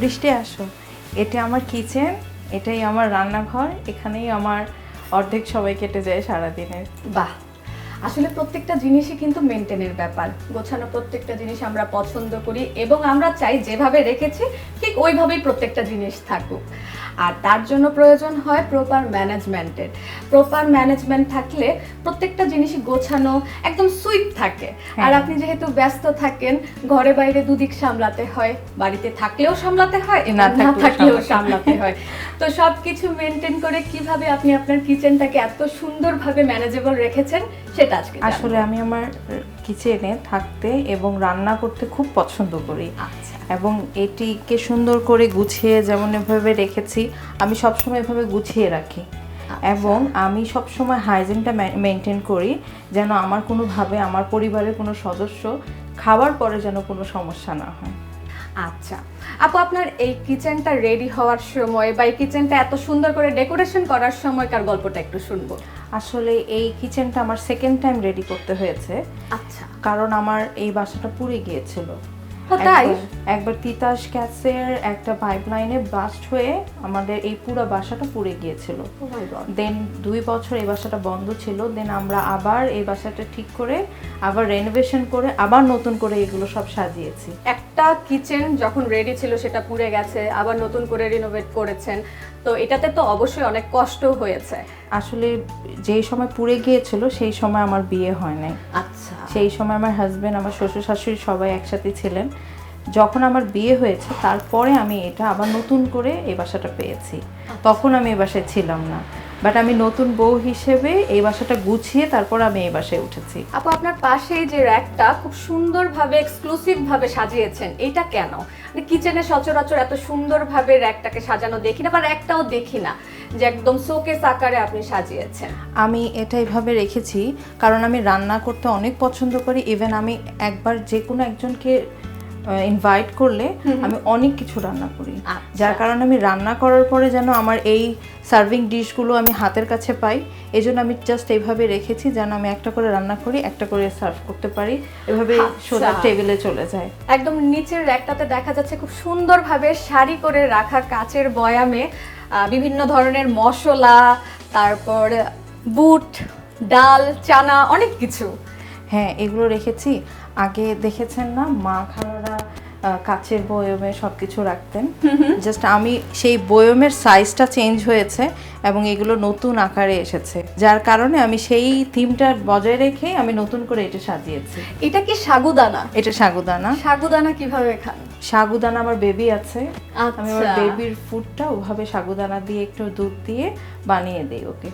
বৃষ্টি আসো। এটা আমার কিচেন এটাই আমার রান্নাঘর, এখানেই আমার অর্ধেক সবাই কেটে যায় সারাদিনের। বাহ! আসলে প্রত্যেকটা জিনিসই কিন্তু মেনটেনের ব্যাপার। গোছানো প্রত্যেকটা জিনিস আমরা পছন্দ করি এবং আমরা চাই যেভাবে রেখেছি ঠিক ওইভাবেই প্রত্যেকটা জিনিস থাকুক। আর তার জন্য প্রয়োজন হয় প্রপার ম্যানেজমেন্টের প্রপার ম্যানেজমেন্ট থাকলে প্রত্যেকটা জিনিসই গোছানো একদম সুইট থাকে। আর আপনি যেহেতু ব্যস্ত থাকেন ঘরে বাইরে দুদিক সামলাতে হয় বাড়িতে থাকলেও সামলাতে হয় না থাকলেও সামলাতে হয়। তো সব কিছু মেনটেন করে কীভাবে আপনি আপনার কিচেনটাকে এত সুন্দরভাবে ম্যানেজেবল রেখেছেন সেটা আজকে। আসলে আমি আমার কিচেনে থাকতে এবং রান্না করতে খুব পছন্দ করি। আচ্ছা। এবং এটিকে সুন্দর করে গুছিয়ে যেমন এভাবে রেখেছি আমি সবসময় এভাবে গুছিয়ে রাখি। এবং আমি সবসময় হাইজিনটা মেনটেন করি যেন আমার কোনোভাবে আমার পরিবারের কোনো সদস্য খাওয়ার পরে যেন কোনো সমস্যা না হয়। আচ্ছা। আপু আপনার এই কিচেনটা রেডি হওয়ার সময় বা এই কিচেনটা এত সুন্দর করে ডেকোরেশন করার সময় কার গল্পটা একটু শুনব। আসলে এই কিচেনটা আমার সেকেন্ড টাইম রেডি করতে হয়েছে। আচ্ছা। কারণ আমার এই বাসাটা পুড়ে গিয়েছিল। তাই? একবার- তিতাস গ্যাসের একটা পাইপলাইনে ব্লাস্ট হয়ে আমাদের এই পুরো বাসাটা পুড়ে গিয়েছিল। Oh. দেন দুই বছর এই বাসাটা বন্ধ ছিল। দেন আমরা আবার এই বাসাটা ঠিক করে আবার রেনোভেশন করে আবার নতুন করে এগুলো সব সাজিয়েছি। একটা কিচেন যখন রেডি ছিল সেটা পুড়ে গেছে আবার নতুন করে রিনোভেট করেছেন। তো এটাতে তো অবশ্যই অনেক কষ্ট হয়েছে। আসলে যেই সময় পুড়ে গিয়েছিল সেই সময় আমার বিয়ে হয় নাই। আচ্ছা। সেই সময় আমার হাজবেন্ড আমার শ্বশুর শাশুড়ি সবাই একসাথে ছিলেন। যখন আমার বিয়ে হয়েছে তারপরে আমি এটা আবার নতুন করে এই বাসাটা পেয়েছি। তখন আমি এই বাসায় ছিলাম না। বাট আমি নতুন বউ হিসেবে এই বাসাটা গুছিয়ে তারপর আমি এই বাসায় উঠেছি। আপু আপনার পাশেই যে র্যাকটা খুব সুন্দরভাবে এক্সক্লুসিভ ভাবে সাজিয়েছেন এটা কেন? মানে কিচেনে সচরাচর এত সুন্দরভাবে র্যাকটাকে সাজানো দেখি না বা র্যাকটাও দেখি না যে একদম শোকেস আকারে আপনি সাজিয়েছেন। আমি এটা এইভাবে রেখেছি কারণ আমি রান্না করতে অনেক পছন্দ করি ইভেন আমি একবার যে কোনো একজনকে ইনভাইট করলে আমি অনেক কিছু রান্না করি। আচ্ছা। যার কারণে আমি রান্না করার পরে যেন আমার এই সার্ভিং ডিশগুলো আমি হাতের কাছে পাই এই জন্য আমি জাস্ট এইভাবে রেখেছি যেন আমি একটা করে রান্না করি একটা করে সার্ভ করতে পারি। এভাবে আচ্ছা। সোজা টেবিলে চলে যায়। একদম নিচের র্যাকটাতে দেখা যাচ্ছে খুব সুন্দরভাবে সারি করে রাখা কাচের বয়ামে বিভিন্ন ধরনের মশলা তারপর বুট ডাল চানা অনেক কিছু। হ্যাঁ এগুলো রেখেছি। আগে দেখেছেন না? মা খালারা কাচের বয়মে সব কিছু রাখতেন জাস্ট আমি সেই বয়মের সাইজটা চেঞ্জ হয়েছে এবং এগুলো নতুন আকারে এসেছে। যার কারণে আমি সেই থিমটা বজায় রেখে আমি নতুন করে এটা সাজিয়েছি। এটা কি সাগুদানা? এটা সাগুদানা। সাগুদানা কীভাবে খান? সাগুদানা আমার বেবি আছে। আমি আমার আচ্ছা। বেবির ফুডটা ওভাবে সাগুদানা দিয়ে একটু দুধ দিয়ে বানিয়ে দিই ওকে।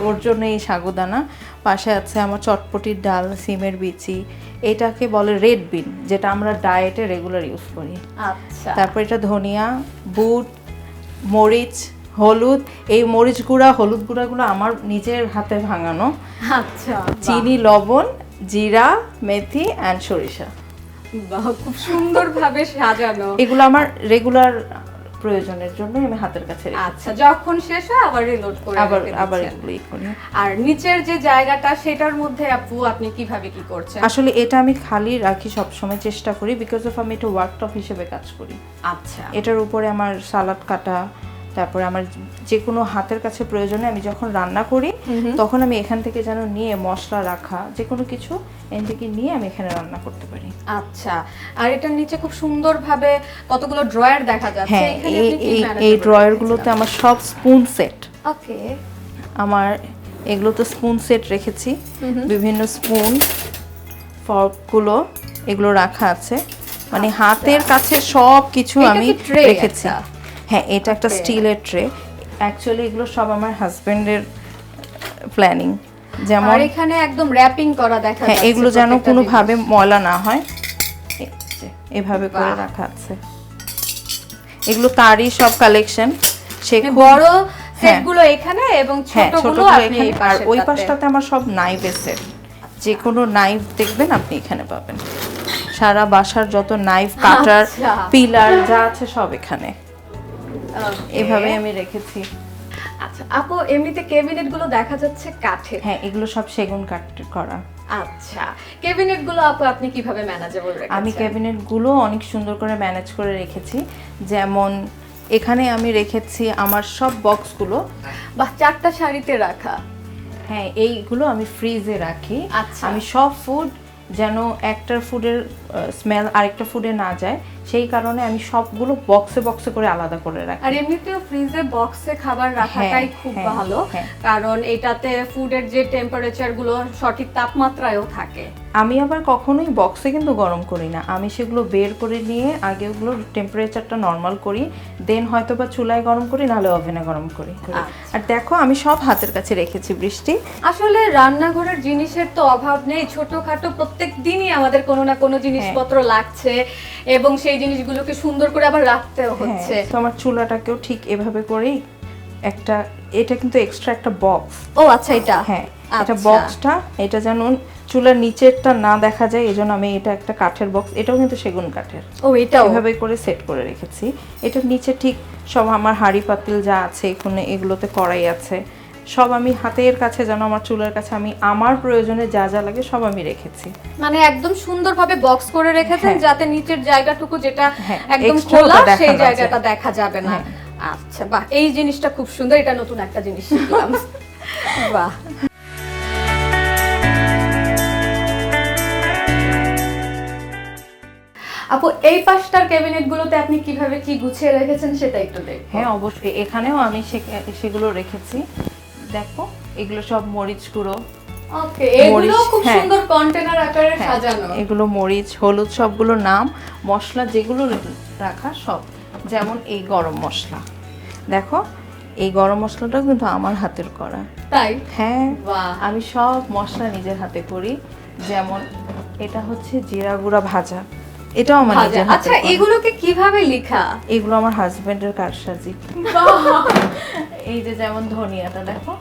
ওর জন্য এই সাগুদানা। পাশে আছে আমার চটপটির ডাল সিমের বিচি। এটাকে বলে রেড বিন যেটা আমরা ডায়েটে রেগুলার ইউজ করি। আচ্ছা। তারপর এটা ধনিয়া বুট মরিচ হলুদ। এই মরিচ গুঁড়া হলুদ গুঁড়াগুলো আমার নিজের হাতে ভাঙানো। আচ্ছা চিনি লবণ জিরা মেথি অ্যান্ড সরিষা। বাহ খুব সুন্দরভাবে সাজানো। এগুলো আমার রেগুলার প্রয়োজনের জন্য আমি হাতের কাছে আচ্ছা যখন শেষ হয় আবার রিলোড করে আবার আবার দিচ্ছেন। এগুলো করি আর নিচের যে জায়গাটা সেটার মধ্যে আপু আপনি কীভাবে কি করছেন? আসলে এটা আমি খালি রাখি সব সময় চেষ্টা করি বিকজ অফ আমি এটা ওয়ার্কটপ হিসেবে কাজ করি। আচ্ছা। এটার উপরে আমার সালাদ কাটা তারপরে আমার যে কোনো হাতের কাছে প্রয়োজনে আমি যখন রান্না করি তখন আমি এখান থেকে যেন নিয়ে মশলা রাখা যে কোনো কিছু এখান থেকে নিয়ে আমি এখানে রান্না করতে পারি। আচ্ছা আর এটার নিচে খুব সুন্দরভাবে কতগুলো ড্রয়ার দেখা যাচ্ছে হ্যাঁ এই এই ড্রয়ারগুলোতে আমার সব স্পুন সেট। ওকে। আমার এগুলো তো স্পুন সেট রেখেছি বিভিন্ন স্পুন ফর্কগুলো এগুলো রাখা আছে। মানে হাতের কাছে সব কিছু আমি রেখেছি? হ্যাঁ এটা একটা স্টিলের ট্রে। অ্যাকচুয়ালি এগুলো সব আমার হাজবেন্ডের প্ল্যানিং যেমন এখানে একদম র্যাপিং করা দেখা হ্যাঁ এগুলো যেন কোনোভাবে ময়লা না হয়। এভাবে করে রাখা আছে। এগুলো তারই সব কালেকশন সে মানে বড় হ্যাঁ। সেটগুলো এখানে এবং হ্যাঁ ছোটগুলো আপনি এই আর ওই পাশটাতে আমার সব নাইফের সেট যে কোনো নাইফ দেখবেন আপনি এখানে পাবেন। সারা বাসার যত নাইফ কাটার। পিলার যা আছে সব এখানে. এভাবে আমি রেখেছি। আচ্ছা আপু এমনিতে ক্যাবিনেটগুলো দেখা যাচ্ছে কাঠের। হ্যাঁ এগুলো সব সেগুন কাঠ করা। আচ্ছা ক্যাবিনেটগুলো আপু আপনি কীভাবে ম্যানেজেবল রেখেছেন? আমি ক্যাবিনেটগুলো অনেক সুন্দর করে ম্যানেজ করে রেখেছি। যেমন এখানে আমি রেখেছি আমার সব বক্সগুলো বা চারটা শাড়িতে রাখা। হ্যাঁ এইগুলো আমি ফ্রিজে রাখি। আচ্ছা। আমি সব ফুড যেন একটার ফুডের স্মেল আরেকটা ফুডে না যায় সেই কারণে আমি সবগুলো বক্সে বক্সে করে আলাদা করে রাখি। আর এমনিতেও ফ্রিজে বক্সে খাবার রাখাটাই হ্যাঁ, খুব হ্যাঁ, ভালো হ্যাঁ। কারণ এটাতে ফুডের যে টেম্পারেচারগুলো সঠিক তাপমাত্রায়ও থাকে। আমি আবার কখনোই বক্সে কিন্তু গরম করি না। আমি সেগুলো বের করে নিয়ে আগে ওগুলো টেম্পারেচারটা নর্মাল করি দেন হয়তো বা চুলায় গরম করি নাহলে ওভেনে গরম করি। আচ্ছা। আর দেখো আমি সব হাতের কাছে রেখেছি বৃষ্টি। আসলে রান্নাঘরের জিনিসের তো অভাব নেই ছোটখাটো প্রত্যেক দিনই আমাদের কোনো না কোনো জিনিসপত্র লাগছে এবং সেই জিনিসগুলোকে সুন্দর করে আবার রাখতেও হচ্ছে। হ্যাঁ, তো আমার চুলাটাকেও ঠিক এভাবে করেই একটা এটা কিন্তু এক্সট্রা একটা বক্স ও আচ্ছা এটা? হ্যাঁ এটা আচ্ছা। বক্সটা এটা যেন চুলার নিচেরটা না দেখা যায় এজন্য আমি এটা একটা কাঠের বক্স এটাও কিন্তু সেগুন কাঠের। ও এটা এভাবে করে সেট করে রেখেছি। এটার নিচে ঠিক সব আমার হাড়ি পাতিল যা আছে এখানে এগুলোতে কড়াই আছে। সব আমি হাতের কাছে যেন আমার চুলের কাছে আমি আমার প্রয়োজনে যা যা লাগে সব আমি রেখেছি। মানে একদম সুন্দরভাবে বক্স করে রেখেছেন হ্যাঁ। যাতে নিচের জায়গাটুকু যেটা হ্যাঁ, একদম খোলা সেই জায়গাটা দেখা যাবে না। হ্যাঁ। আচ্ছা বাহ এই জিনিসটা খুব সুন্দর এটা নতুন একটা জিনিস শিখলাম। বাহ। আপু এই পাশটার ক্যাবিনেট গুলোতে আপনি কীভাবে কি গুছিয়ে রেখেছেন সেটা একটু দেখব। হ্যাঁ অবশ্যই এখানেও আমি সেগুলো রেখেছি। দেখো এগুলো সব মরিচ গুঁড়ো। এগুলো মরিচ, খুব হ্যাঁ। হ্যাঁ, এগুলো মরিচ হলুদ সবগুলো নাম মশলা যেগুলো রাখা সব। যেমন এই গরম মশলা। দেখো এই গরম মশলাটাও কিন্তু আমার হাতের করা। তাই? হ্যাঁ আমি সব মশলা নিজের হাতে করি। যেমন এটা হচ্ছে জিরা গুঁড়া ভাজা। এটাও আমার নিজের আচ্ছা এগুলোকে কীভাবে লেখা? এগুলো আমার হাজবেন্ডের কারসাজি। এই যে যেমন ধনিয়াটা দেখো।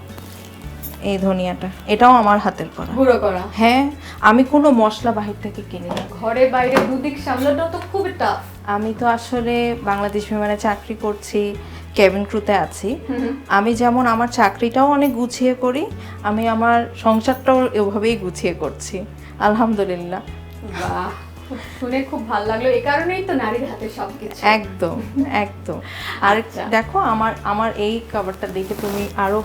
এই ধনিয়াটা এটাও আমার হাতের করা। গুঁড়ো করা। হ্যাঁ আমি কোনো মশলা বাহির থেকে কিনি না। ঘরে বাইরে দুদিক সামলানো তো খুব টাফ আমি তো আসলে বাংলাদেশ বিমানে চাকরি করছি কেবিন ক্রুতে আছি। আমি যেমন আমার চাকরিটাও অনেক গুছিয়ে করি আমি আমার সংসারটাও এভাবেই গুছিয়ে করছি। আলহামদুলিল্লাহ। বাহ! শুনে খুব ভালো লাগল। এই কারণেই তো নারীর হাতে সবকিছু। একদম একদম। আর আচ্ছা। দেখো আমার আমার এই খাবারটা দেখে তুমি আরও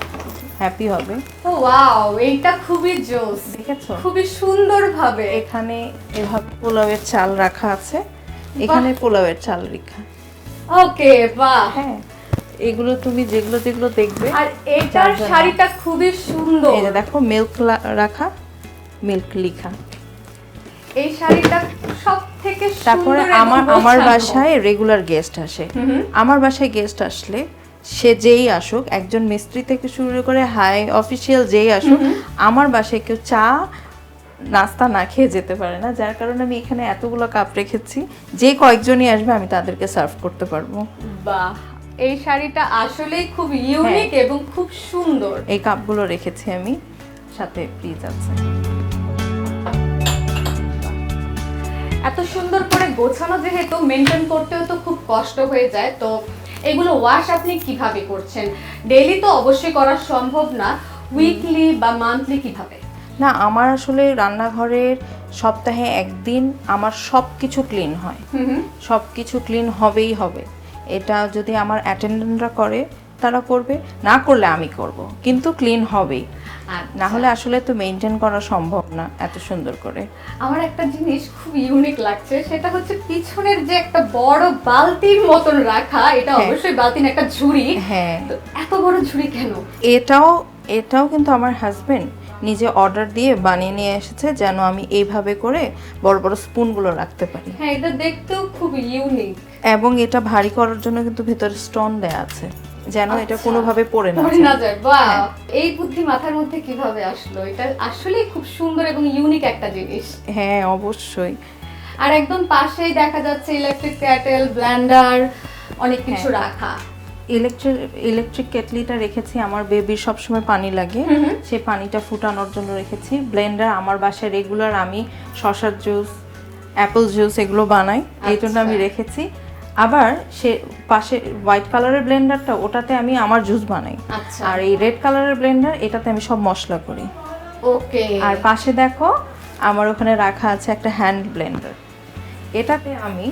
হ্যাপি হবে। ও ওয়াও এইটা খুবই জোস। দেখেছ? খুবই সুন্দর ভাবে এখানে এভাবে পোলাওয়ের চাল রাখা আছে। এখানে পোলাওয়ের চাল রেখা। ওকে বাহ! হ্যাঁ এগুলো তুমি যেগুলো যেগুলো দেখবে আর এইটার শাড়িটা খুবই সুন্দর। এই দেখো মিল্ক রাখা মিল্ক লিখা। এই শাড়িটা সব থেকে তারপরে আমার আমার বাসায় রেগুলার গেস্ট আসে। আমার বাসায় গেস্ট আসলে সে যেই আসুক একজন মিস্ত্রি থেকে শুরু করে হাই অফিসিয়াল যেই আসুক আমার বাসায় কেউ চা নাস্তা না খেয়ে যেতে পারে না। যার কারণে আমি এখানে এতগুলো কাপ রেখেছি যে কয়েকজনই আসবে আমি তাদেরকে সার্ভ করতে পারব। বাহ! এই শাড়িটা আসলেই খুব ইউনিক হ্যাঁ। এবং খুব সুন্দর। এই কাপগুলো রেখেছি আমি সাথে ফ্রিজ আছে। এত সুন্দর করে গোছানো যেহেতু মেনটেন করতেও তো খুব কষ্ট হয়ে যায় তো এগুলো ওয়াশ আপনি কীভাবে করছেন? ডেইলি তো অবশ্যই করা সম্ভব না উইকলি বা মান্থলি কীভাবে? না আমার আসলে রান্নাঘরের সপ্তাহে একদিন আমার সব কিছু ক্লিন হয় সব কিছু ক্লিন হবেই হবে। এটা যদি আমার অ্যাটেন্ডেন্টরা করে তারা করবে না করলে আমি করব। কিন্তু ক্লিন হবেই। না হলে আসলে তো মেনটেন করা সম্ভব না এত সুন্দর করে। আমার একটা জিনিস খুব ইউনিক লাগছে সেটা হচ্ছে পিছনের যে একটা বড় বালতির মতন রাখা এটা হ্যাঁ। অবশ্যই বালতি না একটা ঝুড়ি। হ্যাঁ। এত বড় ঝুড়ি কেন? এটাও এটাও কিন্তু আমার হাজবেন্ড নিজে অর্ডার দিয়ে বানিয়ে নিয়ে এসেছে যেন আমি এইভাবে করে বড় বড় স্পুনগুলো রাখতে পারি। হ্যাঁ এটা দেখতেও খুব ইউনিক এবং এটা ভারী করার জন্য কিন্তু ভেতরে স্টোন দেয়া আছে। যেন এটা আচ্ছা। কোনোভাবে পড়ে না পড়ে যায়। না যায়। বাহ! হ্যাঁ। এই বুদ্ধি মাথার মধ্যে কীভাবে আসলো? এটা আসলেই খুব সুন্দর এবং ইউনিক একটা জিনিস। হ্যাঁ অবশ্যই। আর একদম পাশেই দেখা যাচ্ছে ইলেকট্রিক ক্যাটেল ব্লেন্ডার অনেক কিছু হ্যাঁ। রাখা। ইলেকট্রিক ইলেকট্রিক কেটলিটা রেখেছি। আমার বেবির সবসময় পানি লাগে। সেই পানিটা ফুটানোর জন্য রেখেছি। ব্লেন্ডার আমার বাসায় রেগুলার আমি শসার জুস অ্যাপল জুস এগুলো বানাই। এই জন্য আমি আচ্ছা। রেখেছি। আবার সে পাশে হোয়াইট কালারের ব্লেন্ডারটা ওটাতে আমি আমার জুস বানাই। আচ্ছা। আর এই রেড কালারের ব্লেন্ডার এটাতে আমি সব মশলা করি। ওকে। আর পাশে দেখো আমার ওখানে রাখা আছে একটা হ্যান্ড ব্লেন্ডার এটাতে আমি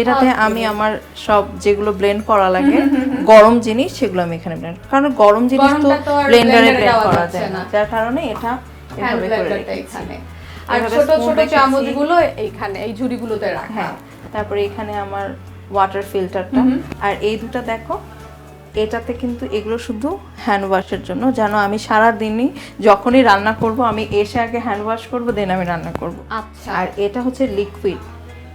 এটাতে আমি আমার সব যেগুলো ব্লেন্ড করা লাগে গরম জিনিস সেগুলো আমি এখানে ব্লেন্ড কারণ গরম জিনিস তো ব্লেন্ডারে ব্লেন্ড করা যায় না। যার কারণে এটা এভাবে করে রেখেছি। এখানে। আর ছোট ছোট চামচগুলো এইখানে এই ঝুড়িগুলোতে রাখা। হ্যাঁ। তারপরে এখানে আমার ওয়াটার ফিল্টারটা আর এই দুটো দেখো এটাতে কিন্তু এগুলো শুধু হ্যান্ড ওয়াশের জন্য। যেন আমি সারা দিনই যখনই রান্না করব আমি এসে আগে হ্যান্ড ওয়াশ করব দেন আমি রান্না করব। আচ্ছা। আর এটা হচ্ছে লিকুইড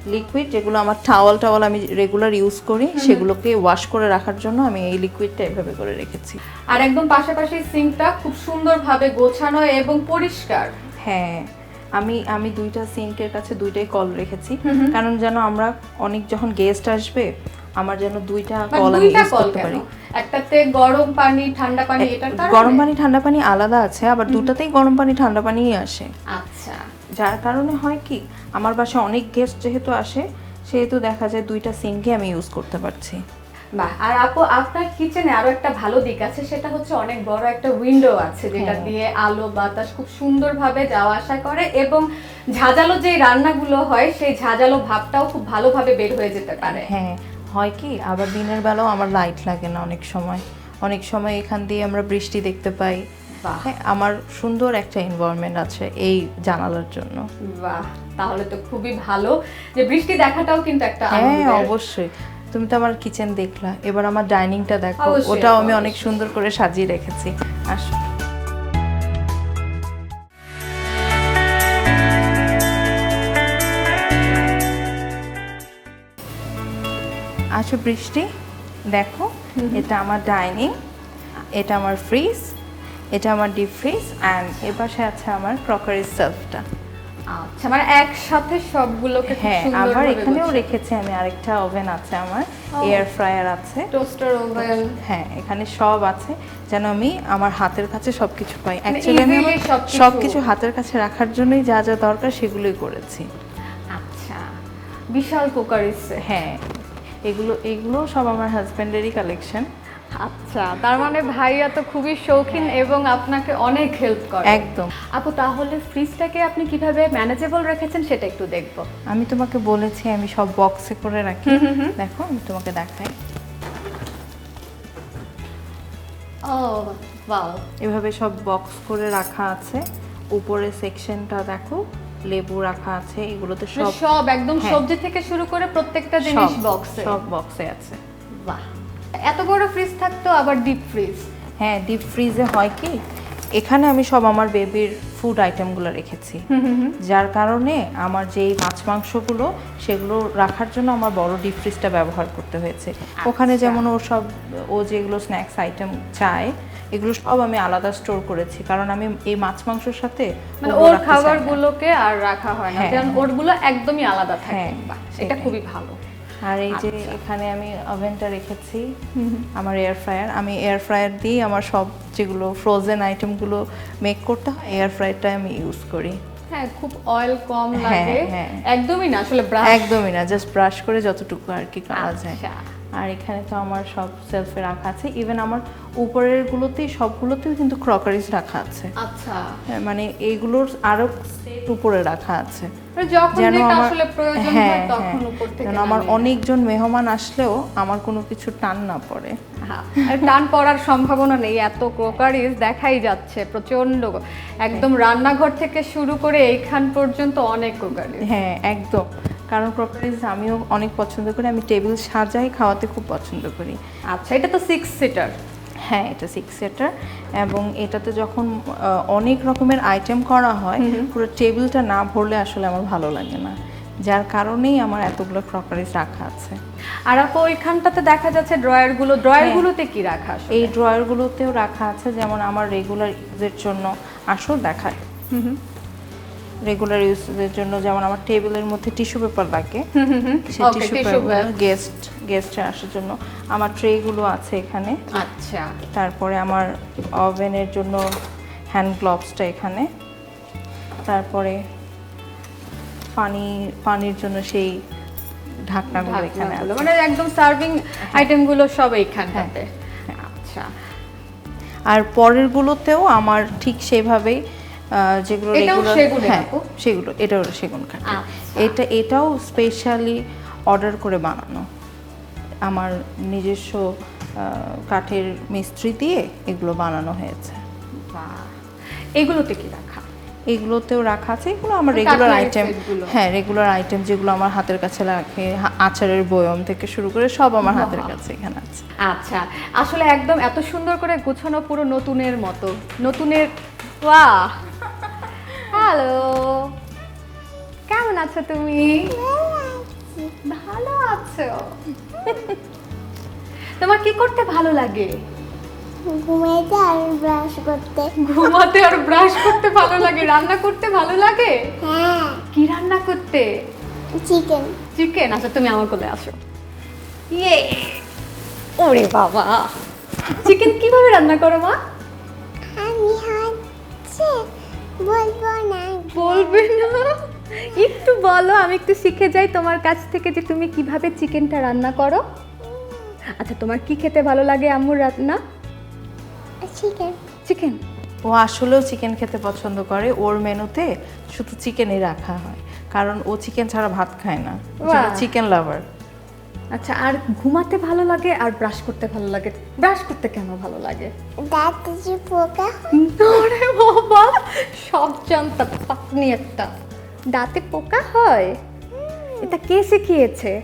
লিকুইড যেগুলো আমার টাওয়াল টাওয়াল আমি রেগুলার ইউজ করি সেগুলোকে ওয়াশ করে রাখার জন্য আমি এই লিকুইডটা এভাবে করে রেখেছি। আর একদম পাশাপাশি সিঙ্কটা খুব সুন্দরভাবে গোছানো এবং পরিষ্কার। হ্যাঁ। আমি আমি দুইটা সিঙ্কের কাছে দুইটাই কল রেখেছি। কারণ যেন আমরা অনেক যখন গেস্ট আসবে আমার যেন দুইটা মানে কল আমি ইউজ করতে পারি। একটাতে গরম পানি ঠান্ডা পানি কারণে? গরম পানি ঠান্ডা পানি আলাদা আছে আবার দুটাতেই গরম পানি ঠান্ডা পানিই আসে। আচ্ছা। যার কারণে হয় কি আমার বাসায় অনেক গেস্ট যেহেতু আসে সেহেতু দেখা যায় দুইটা সিঙ্কই আমি ইউজ করতে পারছি। বাহ আর আপু আপনার কিচেনে আরও একটা ভালো দিক আছে সেটা হচ্ছে অনেক বড় একটা উইন্ডো আছে যেটা হ্যাঁ। দিয়ে আলো বাতাস খুব সুন্দরভাবে যাওয়া আসা করে এবং ঝাঁঝালো যে রান্নাগুলো হয় সেই ঝাঁঝালো ভাবটাও খুব ভালোভাবে বের হয়ে যেতে পারে। হ্যাঁ হয় কি আবার দিনের বেলাও আমার লাইট লাগে না অনেক সময়। অনেক সময় এখান দিয়ে আমরা বৃষ্টি দেখতে পাই। বাহ। হ্যাঁ আমার সুন্দর একটা এনভায়রনমেন্ট আছে এই জানালার জন্য। বাহ তাহলে তো খুবই ভালো। যে বৃষ্টি দেখাটাও কিন্তু একটা হ্যাঁ অবশ্যই। তুমি তো আমার কিচেন দেখলা। এবার আমার ডাইনিংটা দেখো। ওটাও আমি অনেক সুন্দর করে সাজিয়ে রেখেছি। আসো। আসো বৃষ্টি। দেখো এটা আমার ডাইনিং এটা আমার ফ্রিজ এটা আমার ডিপ ফ্রিজ অ্যান্ড এ পাশে আছে আমার ক্রকারি সার্ভটা আচ্ছা মানে একসাথে সবগুলোকে হ্যাঁ আবার এখানেও রেখেছি আমি আরেকটা ওভেন আছে আমার এয়ার ফ্রায়ার আছে। টোস্টার ওভেন হ্যাঁ এখানে সব আছে যেন আমি আমার হাতের কাছে সবকিছু পাই। মানে অ্যাকচুয়ালি আমি easily আমার সবকিছু- হাতের কাছে রাখার জন্যই যা যা দরকার সেগুলোই করেছি। আচ্ছা বিশাল কুকারিস হ্যাঁ এগুলো এগুলো সব আমার হাজব্যান্ডেরই কালেকশন আচ্ছা তার মানে ভাইয়া তো খুবই শৌখিন এবং আপনাকে অনেক হেল্প করে। একদম। আপু তাহলে ফ্রিজটাকে আপনি কীভাবে ম্যানেজেবল রেখেছেন সেটা একটু দেখব। আমি তোমাকে বলেছি আমি সব বক্সে করে রাখি। দেখো আমি তোমাকে দেখাই। ও ওয়াও এভাবে সব বক্স করে রাখা আছে। উপরে সেকশনটা দেখো লেবু রাখা আছে এগুলোতে সব সব একদম হ্যাঁ। সবজি থেকে শুরু করে প্রত্যেকটা জিনিস বক্সে সব বক্সে আছে। বাহ। এত বড় ফ্রিজ থাকতো আবার ডিপ ফ্রিজ হ্যাঁ ডিপ ফ্রিজে হয় কি এখানে আমি সব আমার বেবির ফুড আইটেমগুলো রেখেছি। যার কারণে আমার যেই মাছ মাংসগুলো সেগুলো রাখার জন্য আমার বড় ডিপ ফ্রিজটা ব্যবহার করতে হয়েছে। ওখানে আচ্ছা। যেমন ও সব ও যেগুলো স্ন্যাক্স আইটেম চায় এগুলো সব আমি আলাদা স্টোর করেছি। কারণ আমি এই মাছ মাংসের সাথে মানে ওর খাবারগুলোকে আর রাখা হয় না। হ্যাঁ, কারণ হ্যাঁ। ওরগুলো একদমই আলাদা থাকে। হ্যাঁ, এটা খুবই ভালো। আর এই যে আচ্ছা। এখানে আমি ওভেনটা রেখেছি আমার এয়ার ফ্রায়ার আমি এয়ার ফ্রায়ার দিয়েই আমার সব যেগুলো ফ্রোজেন আইটেমগুলো মেক করতে হয় এয়ার ফ্রায়ারটা আমি ইউজ করি হ্যাঁ খুব অয়েল কম হ্যাঁ, লাগে হ্যাঁ। একদমই না আসলে ব্রাশ একদমই না জাস্ট ব্রাশ করে যতটুকু আর কি করা যায় আচ্ছা। আর এখানে তো আমার সব সেলফে রাখা আছে। ইভেন আমার উপরের গুলোতেই সবগুলোতেও কিন্তু ক্রকারিজ রাখা আছে। আচ্ছা। হ্যাঁ, মানে এইগুলোর আরও সেট উপরে রাখা আছে। মানে যেন আমার হ্যাঁ হ্যাঁ যেন আমার অনেকজন মেহমান আসলেও আমার কোনো কিছু টান না পড়ে। হ্যাঁ, টান পড়ার সম্ভাবনা নেই। এত ক্রোকারিজ দেখাই যাচ্ছে প্রচণ্ড একদম রান্নাঘর থেকে শুরু করে এইখান পর্যন্ত অনেক ক্রোকারিজ হ্যাঁ একদম। কারণ ক্রকারিজ আমিও অনেক পছন্দ করি আমি টেবিল সাজাই খাওয়াতে খুব পছন্দ করি। আচ্ছা এটা তো সিক্স সিটার হ্যাঁ এটা সিক্স সিটার এবং এটাতে যখন অনেক রকমের আইটেম করা হয় পুরো টেবিলটা না ভরলে আসলে আমার ভালো লাগে না। যার কারণেই আমার এতগুলো ক্রকারিজ রাখা আছে। আর আপু ওইখানটাতে দেখা যাচ্ছে ড্রয়ারগুলো ড্রয়ারগুলোতে কি রাখা? এই ড্রয়ারগুলোতেও রাখা আছে যেমন আমার রেগুলার ইউজের জন্য আসো দেখায়। রেগুলার ইউজের জন্য যেমন আমার টেবিলের মধ্যে টিস্যু পেপার লাগে সেই টিস্যু পেপার paper। গেস্ট আসার জন্য। আমার ট্রেগুলো আছে এখানে। আচ্ছা। তারপরে আমার ওভেনের জন্য হ্যান্ড গ্লোভসটা এখানে। তারপরে পানি পানির জন্য সেই ঢাকনাগুলো এখানে আছে। মানে একদম সার্ভিং আইটেমগুলো সব এইখানটাতে। আচ্ছা। আর পরেরগুলোতেও আমার ঠিক সেভাবেই যেগুলো হ্যাঁ? সেগুলো এটাও সেগুন কাঠ আচ্ছা। এটা এটাও স্পেশালি অর্ডার করে বানানো। আমার নিজস্ব কাঠের মিস্ত্রি দিয়ে এগুলো বানানো হয়েছে। এগুলোতে কি রাখা? এগুলোতেও রাখা আছে। এগুলো আমার রেগুলার আইটেম হ্যাঁ রেগুলার আইটেম যেগুলো আমার হাতের কাছে রাখে আচারের বয়ম থেকে শুরু করে সব আমার হাতের কাছে এখানে আছে। আচ্ছা আসলে একদম এত সুন্দর করে গোছানো পুরো নতুনের মতো। নতুনের বাহ! হ্যালো। কেমন আছো তুমি? ভালো আছো। তোমার কি করতে ভালো লাগে? ঘুমাইতে আর ব্রাশ করতে। ঘুমাতে আর ব্রাশ করতে ভালো লাগে? রান্না করতে ভালো লাগে? হ্যাঁ। কি রান্না করতে? চিকেন চিকেন আচ্ছা তুমি আমার কোলে আসো। ইয়ে। ওরে বাবা। চিকেন কীভাবে রান্না করো মা? আমি হচ্ছে বলব না। বলবে না। একটু বলো আমি একটু শিখে যাই তোমার কাছ থেকে যে তুমি কীভাবে চিকেনটা রান্না করো। আচ্ছা তোমার কি খেতে ভালো লাগে আম্মুর রান্না? চিকেন চিকেন ও আসলেও চিকেন খেতে পছন্দ করে। ওর মেনুতে শুধু চিকেনই রাখা হয়। কারণ ও চিকেন ছাড়া ভাত খায় না। বাহ। চিকেন লাভার আচ্ছা আর ঘুমাতে ভালো লাগে আর ব্রাশ করতে ভালো লাগে? ব্রাশ করতে কেন ভালো লাগে? দাঁতে যে পোকা আরে বাবা সব জানতাম পাতনি একটা। দাঁতে পোকা হয়? এটা কে শিখিয়েছে?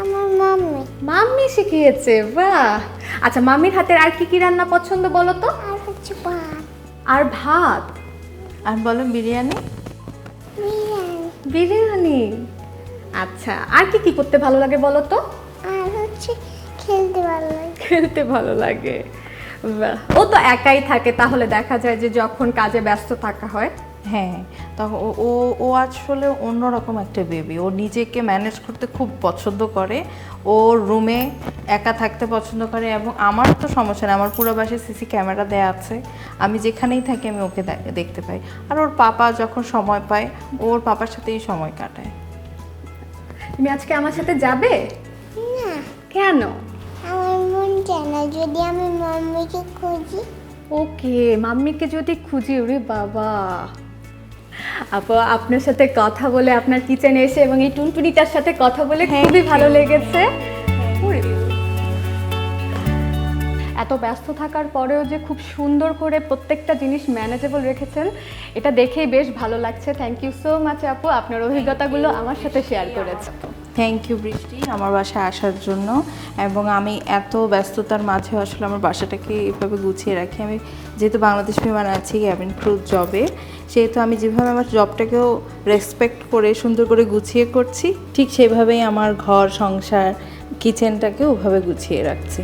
আমার মাম্মি। মাম্মি শিখিয়েছে বাহ। আচ্ছা মাম্মির হাতের আর কি কি রান্না পছন্দ বলো তো? আর হচ্ছে ভাত। আর ভাত? আর বলো বিরিয়ানি? বিরিয়ানি। বিরিয়ানি? আচ্ছা আর কি কি করতে ভালো লাগে বলো তো? আর হচ্ছে খেলতে ভালো লাগে। খেলতে ভালো লাগে। বাহ, ও তো একাই থাকে তাহলে দেখা যায় যে যখন কাজে ব্যস্ত থাকা হয়। হ্যাঁ তখন ও ও ও আসলে অন্যরকম একটা বেবি ও নিজেকে ম্যানেজ করতে খুব পছন্দ করে। ও রুমে একা থাকতে পছন্দ করে এবং আমার তো সমস্যা নেই আমার পুরো বাসায় সিসি ক্যামেরা দেয়া আছে। আমি যেখানেই থাকি আমি ওকে দে- দেখতে পাই। আর ওর পাপা যখন সময় পায় ও ওর পাপার সাথেই সময় কাটায়। তুমি আজকে আমার সাথে যাবে? না। কেন? আমার মন চায় যদি আমি মাম্মিকে খুঁজি। ওকে মাম্মিকে যদি খুঁজি ওরে বাবা। আপু আপনার সাথে কথা বলে আপনার কিচেনে এসে এবং এই টুনটুনিটার সাথে কথা বলে খুবই ভালো লেগেছে। এত ব্যস্ত থাকার পরেও যে খুব সুন্দর করে প্রত্যেকটা জিনিস ম্যানেজেবল রেখেছেন এটা দেখেই বেশ ভালো লাগছে। থ্যাংক ইউ সো মাচ আপু আপনার অভিজ্ঞতাগুলো আমার সাথে শেয়ার করেছেন। থ্যাংক ইউ বৃষ্টি আমার বাসায় আসার জন্য। এবং আমি এত ব্যস্ততার মাঝে আসলে আমার বাসাটাকে এভাবে গুছিয়ে রাখি। আমি যেহেতু বাংলাদেশ বিমান আছি ক্যাবিন ক্রু জবে সেহেতু আমি যেভাবে আমার জবটাকেও রেসপেক্ট করে সুন্দর করে গুছিয়ে করছি ঠিক সেভাবেই আমার ঘর সংসার কিচেনটাকেও ওভাবে গুছিয়ে রাখছি।